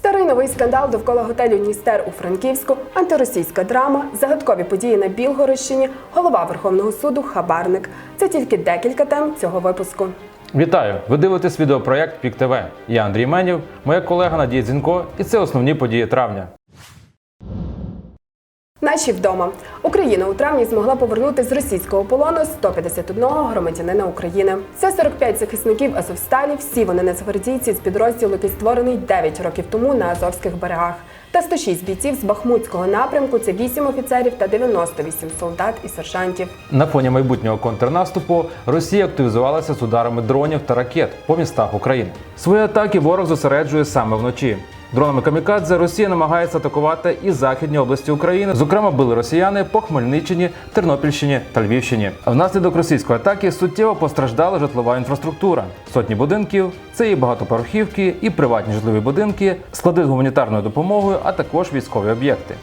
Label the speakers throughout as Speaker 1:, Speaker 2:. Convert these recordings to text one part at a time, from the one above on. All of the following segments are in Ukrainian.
Speaker 1: Старий новий скандал довкола готелю Ністер у Франківську, антиросійська драма, загадкові події на Білгородщині, голова Верховного суду Хабарник. Це тільки декілька тем цього випуску.
Speaker 2: Вітаю! Ви дивитесь відеопроєкт Пік ТВ. Я Андрій Менів, моя колега Надія Дзінко, і це основні події травня.
Speaker 1: Наші вдома Україна у травні змогла повернути з російського полону 151 громадянина України. Це 45 захисників Азовсталі. Всі вони нацгвардійці з підрозділу, який створений 9 років тому на Азовських берегах. Та 106 бійців з Бахмутського напрямку. Це 8 офіцерів та 98 солдат і сержантів.
Speaker 2: На фоні майбутнього контрнаступу Росія активізувалася з ударами дронів та ракет по містах України. Свої атаки ворог зосереджує саме вночі. Дронами камікадзе Росія намагається атакувати і західні області України. Зокрема, били росіяни по Хмельниччині, Тернопільщині та Львівщині. Внаслідок російської атаки суттєво постраждала житлова інфраструктура. Сотні будинків, це і багатоповерхівки, і приватні житлові будинки, склади з гуманітарною допомогою, а також військові об'єкти.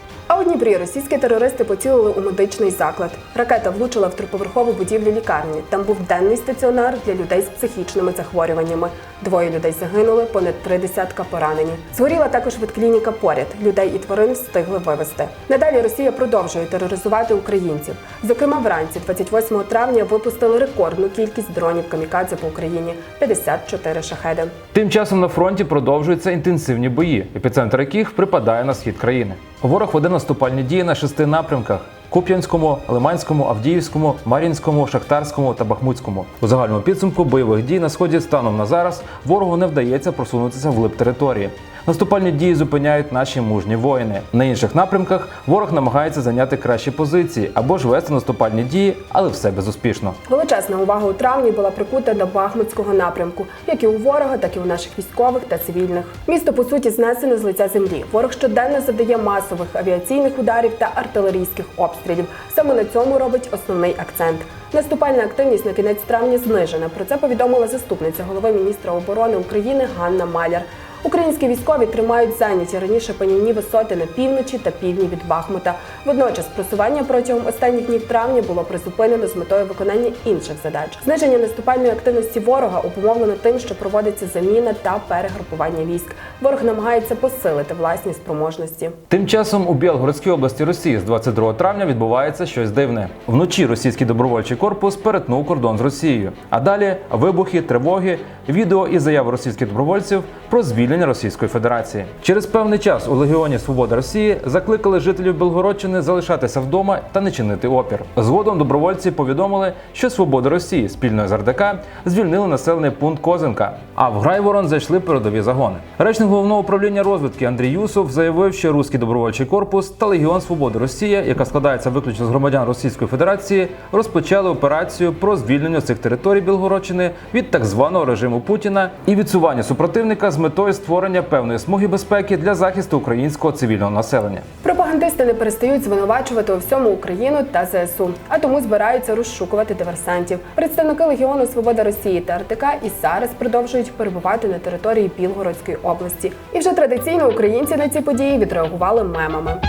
Speaker 1: Дніпрі російські терористи поцілили у медичний заклад. Ракета влучила в триповерхову будівлю лікарні. Там був денний стаціонар для людей з психічними захворюваннями. Двоє людей загинули, понад три десятка поранені. Згоріла також ветклініка поряд. Людей і тварин встигли вивезти. Надалі Росія продовжує тероризувати українців. Зокрема, вранці, 28 травня, випустили рекордну кількість дронів камікадзе по Україні 54 шахеди.
Speaker 2: Тим часом на фронті продовжуються інтенсивні бої, епіцентр яких припадає на схід країни. Ворог веде наступальні дії на шести напрямках: Куп'янському, Лиманському, Авдіївському, Мар'їнському, Шахтарському та Бахмутському. У загальному підсумку бойових дій на сході станом на зараз ворогу не вдається просунутися вглиб території. Наступальні дії зупиняють наші мужні воїни. На інших напрямках ворог намагається зайняти кращі позиції або ж вести наступальні дії, але все безуспішно.
Speaker 1: Величезна увага у травні була прикута до Бахмутського напрямку, як і у ворога, так і у наших військових та цивільних. Місто по суті знесено з лиця землі. Ворог щоденно задає масових авіаційних ударів та артилерійських обстрілів. Саме на цьому робить основний акцент. Наступальна активність на кінець травня знижена. Про це повідомила заступниця голови міністра оборони України Ганна Маляр. Українські військові тримають зайняті раніше панівні висоти на півночі та півдні від Бахмута. Водночас просування протягом останніх днів травня було призупинено з метою виконання інших задач. Зниження наступальної активності ворога обумовлено тим, що проводиться заміна та перегрупування військ. Ворог намагається посилити власні спроможності.
Speaker 2: Тим часом у Білгородській області Росії з 22 травня відбувається щось дивне. Вночі російський добровольчий корпус перетнув кордон з Росією. А далі вибухи, тривоги, відео і заяви російських добровольців про звільнення Російської Федерації. Через певний час у Легіоні Свобода Росії закликали жителів Білгородщини залишатися вдома та не чинити опір. Згодом добровольці повідомили, що Свобода Росії спільно з РДК звільнили населений пункт Козинка. А в Грайворон зайшли передові загони. Речник головного управління розвідки Андрій Юсов заявив, що Руський добровольчий корпус та Легіон Свободи Росія, яка складається виключно з громадян Російської Федерації, розпочали операцію про звільнення цих територій Білгородщини від так званого режиму Путіна і відсування супротивника з метою створення певної смуги безпеки для захисту українського цивільного населення.
Speaker 1: Пропагандисти не перестають звинувачувати у всьому Україну та ЗСУ, а тому збираються розшукувати диверсантів. Представники Легіону Свобода Росії та РТК і зараз продовжують перебувати на території Білгородської області. І вже традиційно українці на ці події відреагували мемами.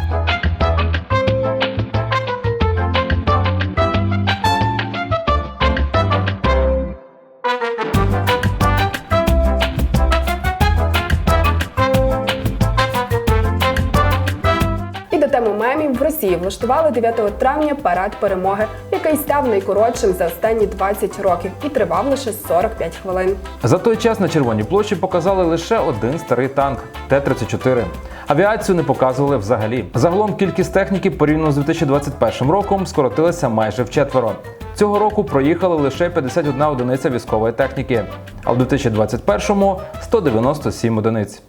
Speaker 1: Влаштували 9 травня парад перемоги, який став найкоротшим за останні 20 років і тривав лише 45 хвилин.
Speaker 2: За той час на Червоній площі показали лише один старий танк Т-34. Авіацію не показували взагалі. Загалом кількість техніки порівняно з 2021 роком скоротилася майже вчетверо. Цього року проїхали лише 51 одиниця військової техніки, а в 2021-му 197 одиниць.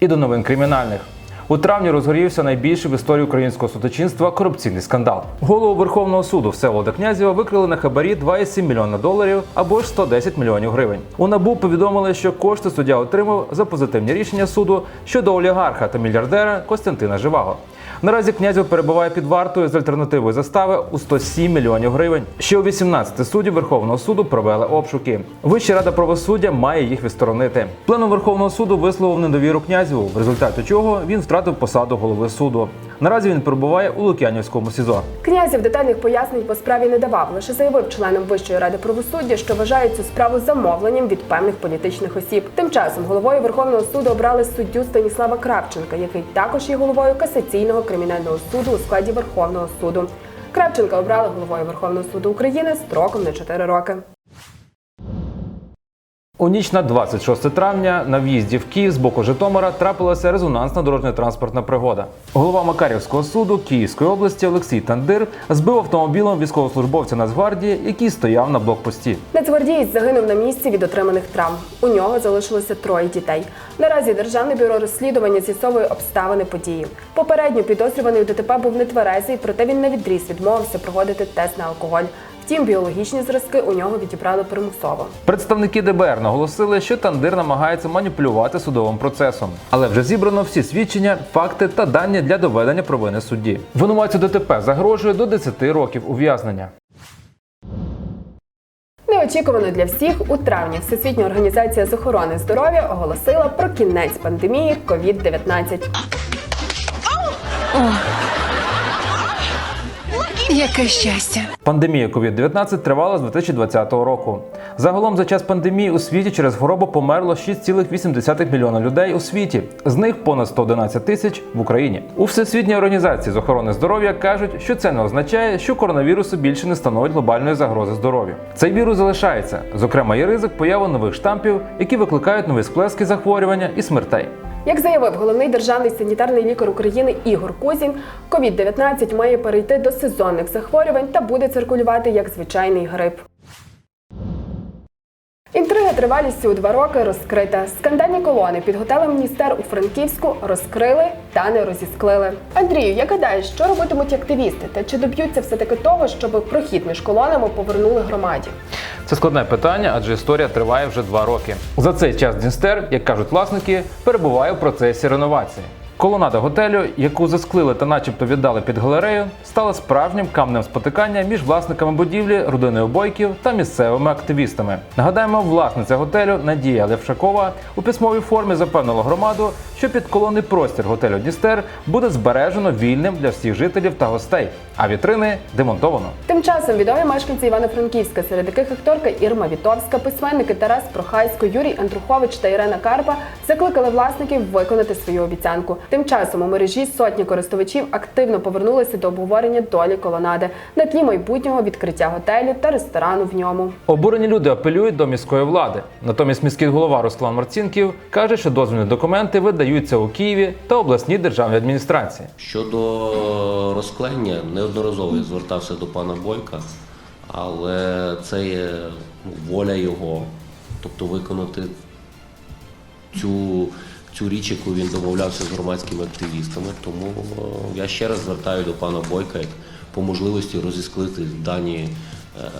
Speaker 2: І до новин кримінальних. У травні розгорівся найбільший в історії українського судочинства корупційний скандал. Голову Верховного суду Всеволода Князєва викрили на хабарі 2,7 мільйона доларів або ж 110 мільйонів гривень. У набу повідомили, що кошти суддя отримав за позитивні рішення суду щодо олігарха та мільярдера Костянтина Живаго. Наразі князів перебуває під вартою з альтернативою застави у 107 мільйонів гривень. Ще у 18 суддів Верховного суду провели обшуки. Вища рада правосуддя має їх відсторонити. Пленум Верховного суду висловив недовіру князеву, в результаті чого він втратив посаду голови суду. Наразі він перебуває у Лук'янівському СІЗО.
Speaker 1: Князів детальних пояснень по справі не давав, лише заявив членам Вищої ради правосуддя, що вважає цю справу замовленням від певних політичних осіб. Тим часом головою Верховного суду обрали суддю Станіслава Кравченка, який також є головою касаційного кримінального суду у складі Верховного суду. Кравченка обрали головою Верховного суду України строком на 4 роки.
Speaker 2: У ніч на 26 травня на в'їзді в Київ з боку Житомира трапилася резонансна дорожньо-транспортна пригода. Голова Макарівського суду Київської області Олексій Тандир збив автомобілем військовослужбовця Нацгвардії, який стояв на блокпості.
Speaker 1: Нацгвардієць загинув на місці від отриманих травм. У нього залишилося троє дітей. Наразі Державне бюро розслідування з'ясовує обставини події. Попередньо підозрюваний у ДТП був нетверезий, проте він на відріз відмовився проводити тест на алкоголь. Втім, біологічні зразки у нього відібрали примусово.
Speaker 2: Представники ДБР наголосили, що Тандир намагається маніпулювати судовим процесом, але вже зібрано всі свідчення, факти та дані для доведення провини судді. Винуватцю ДТП загрожує до 10 років ув'язнення.
Speaker 1: Неочікувано для всіх у травні Всесвітня організація з охорони здоров'я оголосила про кінець пандемії COVID-19.
Speaker 3: Яке щастя.
Speaker 2: Пандемія COVID-19 тривала з 2020 року. Загалом за час пандемії у світі через хворобу померло 6,8 мільйона людей у світі. З них понад 111 тисяч в Україні. У Всесвітній організації з охорони здоров'я кажуть, що це не означає, що коронавірусу більше не становить глобальної загрози здоров'ю. Цей вірус залишається. Зокрема, є ризик появи нових штампів, які викликають нові сплески захворювання і смертей.
Speaker 1: Як заявив головний державний санітарний лікар України Ігор Кузін, COVID-19 має перейти до сезонних захворювань та буде циркулювати як звичайний грип. Інтрига тривалістю у два роки розкрита. Скандальні колони під готелем Міністер у Франківську розкрили та не розісклили. Андрію, як гадаєш, що робитимуть активісти? Та чи доб'ються все таки того, щоб прохід між колонами повернули громаді?
Speaker 2: Це складне питання, адже історія триває вже два роки. За цей час Дністер, як кажуть власники, перебуває в процесі реновації. Колонада готелю, яку засклили та начебто віддали під галерею, стала справжнім камнем спотикання між власниками будівлі, родиною бойків та місцевими активістами. Нагадаємо, власниця готелю Надія Левшакова у письмовій формі запевнила громаду, що підколонний простір готелю Дністер буде збережено вільним для всіх жителів та гостей, а вітрини демонтовано.
Speaker 1: Тим часом відомі мешканці Івано-Франківська, серед яких акторка Ірма Вітовська, письменники Тарас Прохайсько, Юрій Андрухович та Ірена Карпа закликали власників виконати свою обіцянку. Тим часом у мережі сотні користувачів активно повернулися до обговорення долі колонади на тлі майбутнього відкриття готелю та ресторану в ньому.
Speaker 2: Обурені люди апелюють до міської влади. Натомість міський голова Руслан Марцінків каже, що дозвільні документи видаються у Києві та обласній державній адміністрації.
Speaker 4: Щодо розклеєння, неодноразово я звертався до пана Бойка, але це є воля його, тобто виконати цю, цю річ, яку він домовлявся з громадськими активістами. Тому е, я ще раз звертаю до пана Бойка як по можливості розісклити дані, е,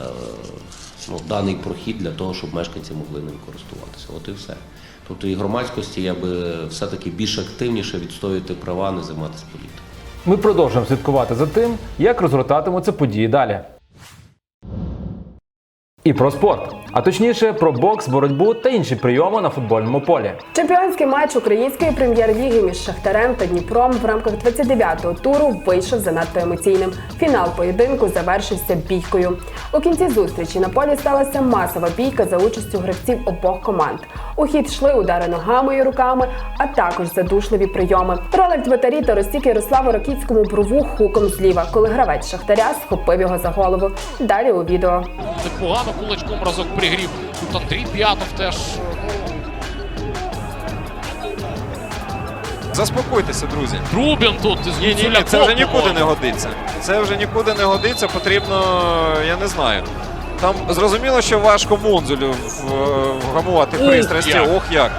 Speaker 4: ну, даний прохід для того, щоб мешканці могли ним користуватися. От і все. Тобто і громадськості я би все-таки більш активніше відстоювати права, не займатися політикою.
Speaker 2: Ми продовжуємо слідкувати за тим, як розгортатимуться події далі. І про спорт, а точніше про бокс, боротьбу та інші прийоми на футбольному полі.
Speaker 1: Чемпіонський матч української прем'єр-ліги між Шахтарем та Дніпром в рамках 29-го туру вийшов занадто емоційним. Фінал поєдинку завершився бійкою. У кінці зустрічі на полі сталася масова бійка за участю гравців обох команд. У хід йшли удари ногами і руками, а також задушливі прийоми. Ролик Твитарі та розтік Ярославу Ракіцькому брову хуком зліва, коли гравець Шахтаря схопив його за голову. Далі у відео.
Speaker 5: Непогано кулачком разок пригрів. Тут Андрій П'ятов теж
Speaker 6: Заспокойтеся, друзі.
Speaker 5: Трубін тут із
Speaker 6: Ні, ні, ні, це вже нікуди не годиться. Це вже нікуди не годиться, потрібно, я не знаю. Там зрозуміло, що важко Мунзелю в- вгамувати
Speaker 5: Ух,
Speaker 6: пристрасті.
Speaker 5: як.
Speaker 6: Ох як.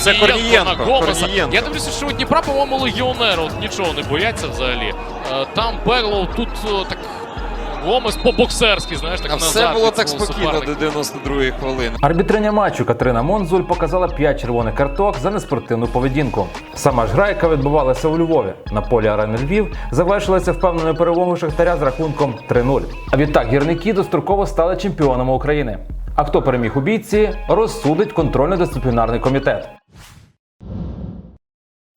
Speaker 6: Це
Speaker 5: Корнієнко
Speaker 6: Корнієнко,
Speaker 5: на Гомеса.
Speaker 6: Корнієнко.
Speaker 5: Я дивлюся, що у Дніпра, по-моєму, легіонер. от нічого не бояться взагалі. Е, Там Берлоу, тут е, так Гомес по-боксерськи, знаєш, так
Speaker 6: А
Speaker 5: назад.
Speaker 6: все було так спокійно
Speaker 5: суперника.
Speaker 6: до 92-ї хвилини.
Speaker 2: Арбітриня матчу Катерина Монзуль показала 5 червоних карток за неспортивну поведінку. Сама ж гра, яка відбувалася у Львові на полі арени Львів, завершилася впевненою перемогою Шахтаря з рахунком 3-0. А відтак гірники достроково стали чемпіонами України. А хто переміг у бійці, розсудить контрольно-дисциплінарний комітет.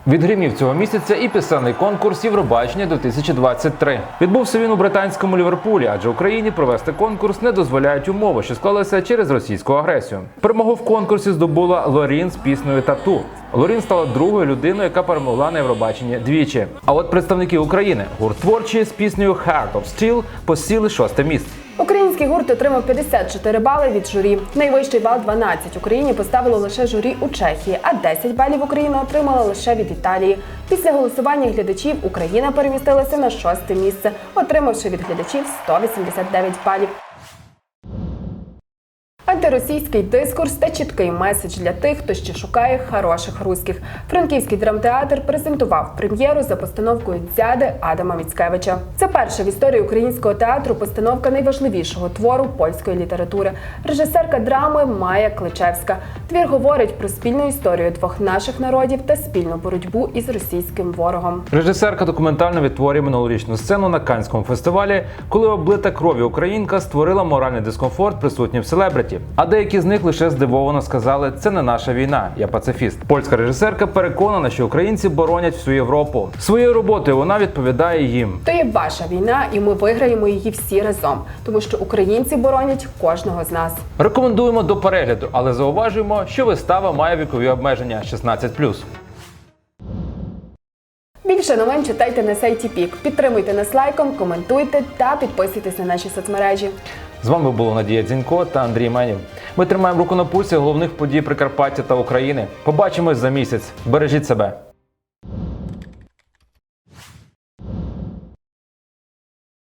Speaker 2: Від гримів цього місяця і пісенний конкурс Євробачення 2023. Відбувся він у британському Ліверпулі, адже Україні провести конкурс не дозволяють умови, що склалися через російську агресію. Перемогу в конкурсі здобула Лорін з піснею Тату. Лорін стала другою людиною, яка перемогла на Євробаченні двічі. А от представники України гурт творчі з піснею Heart of Steel посіли шосте місце.
Speaker 1: Український гурт отримав 54 бали від журі. Найвищий бал 12 Україні поставило лише журі у Чехії, а 10 балів Україна отримала лише від Італії. Після голосування глядачів Україна перемістилася на шосте місце, отримавши від глядачів 189 балів. Антиросійський дискурс та чіткий меседж для тих, хто ще шукає хороших руських. Франківський драмтеатр презентував прем'єру за постановкою дзяди Адама Міцкевича. Це перша в історії українського театру постановка найважливішого твору польської літератури. Режисерка драми Майя Кличевська. Твір говорить про спільну історію двох наших народів та спільну боротьбу із російським ворогом.
Speaker 2: Режисерка документально відтворює минулорічну сцену на Канському фестивалі, коли облита крові українка створила моральний дискомфорт присутнім в селебриті. А деякі з них лише здивовано сказали: це не наша війна, я пацифіст. Польська режисерка переконана, що українці боронять всю Європу. Своєю роботою вона відповідає їм.
Speaker 1: То є ваша війна, і ми виграємо її всі разом, тому що українці боронять кожного з нас.
Speaker 2: Рекомендуємо до перегляду, але зауважуємо, що вистава має вікові обмеження 16+.
Speaker 1: Більше новин читайте на сайті Пік. Підтримуйте нас лайком, коментуйте та підписуйтесь на наші соцмережі.
Speaker 2: З вами було Надія Дзінько та Андрій Менів. Ми тримаємо руку на пульсі головних подій Прикарпаття та України. Побачимось за місяць. Бережіть себе.